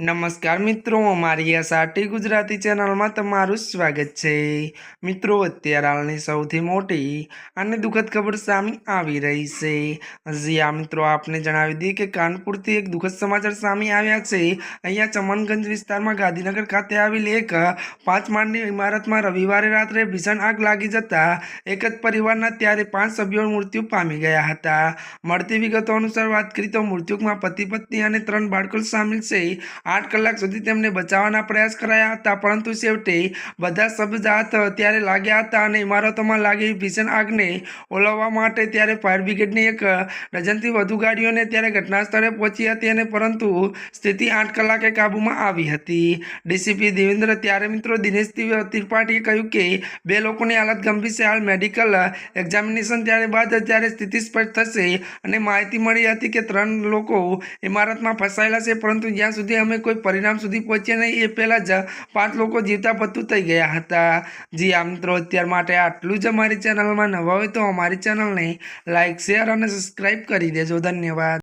નમસ્કાર મિત્રો અમારી એસઆરટી ગુજરાતી ચેનલમાં તમારું સ્વાગત છે. મિત્રો, અત્યારે હાલની સૌથી મોટી અને દુઃખદ ખબર સામે આવી રહી છે. હજી આ મિત્રો, આપને જણાવી દઈએ કે કાનપુરથી એક દુઃખદ સમાચાર સામે આવ્યા છે. અહીંયા ચમનગંજ વિસ્તારમાં ગાંધીનગર ખાતે આવેલી એક પાંચ માળની ઇમારતમાં રવિવારે રાત્રે ભીષણ આગ લાગી જતા એક જ પરિવારના ત્યારે પાંચ સભ્યો મૃત્યુ પામી ગયા હતા. મળતી વિગતો અનુસાર વાત કરી તો મૃત્યુકમાં પતિ પત્ની અને ત્રણ બાળકો સામેલ છે. આઠ કલાક સુધી તેમને બચાવવાના પ્રયાસ કરાયા હતા, પરંતુ છેવટે બધા શબ્દાત ત્યારે લાગ્યા હતા અને ઇમારતોમાં લાગેલી ભીષણ આગને ઓલવવા માટે ત્યારે ફાયર બ્રિગેડની એક ડઝનથી વધુ ગાડીઓને ત્યારે ઘટના સ્થળે પહોંચી હતી અને પરંતુ સ્થિતિ આઠ કલાકે કાબૂમાં આવી હતી. ડીસીપી દેવેન્દ્ર ત્યારે મિત્રો દિનેશ ત્રિપાઠીએ કહ્યું કે બે લોકોની હાલત ગંભીર છે. હાલ મેડિકલ એક્ઝામિનેશન ત્યારે બાદ ત્યારે સ્થિતિ સ્પષ્ટ થશે અને માહિતી મળી હતી કે ત્રણ લોકો ઇમારતમાં ફસાયેલા છે, પરંતુ જ્યાં સુધી અમે કોઈ પરિણામ સુધી પહોંચ્યા નહીં. એ પહેલાં જ પાંચ લોકો જીવતા પતું થઈ ગયા હતા. જી આ મિત્રો, અત્યાર માટે આટલું જ અમારી ચેનલમાં નવા હોય તો અમારી ચેનલને લાઇક શેર અને સબસ્ક્રાઈબ કરી દેજો. ધન્યવાદ.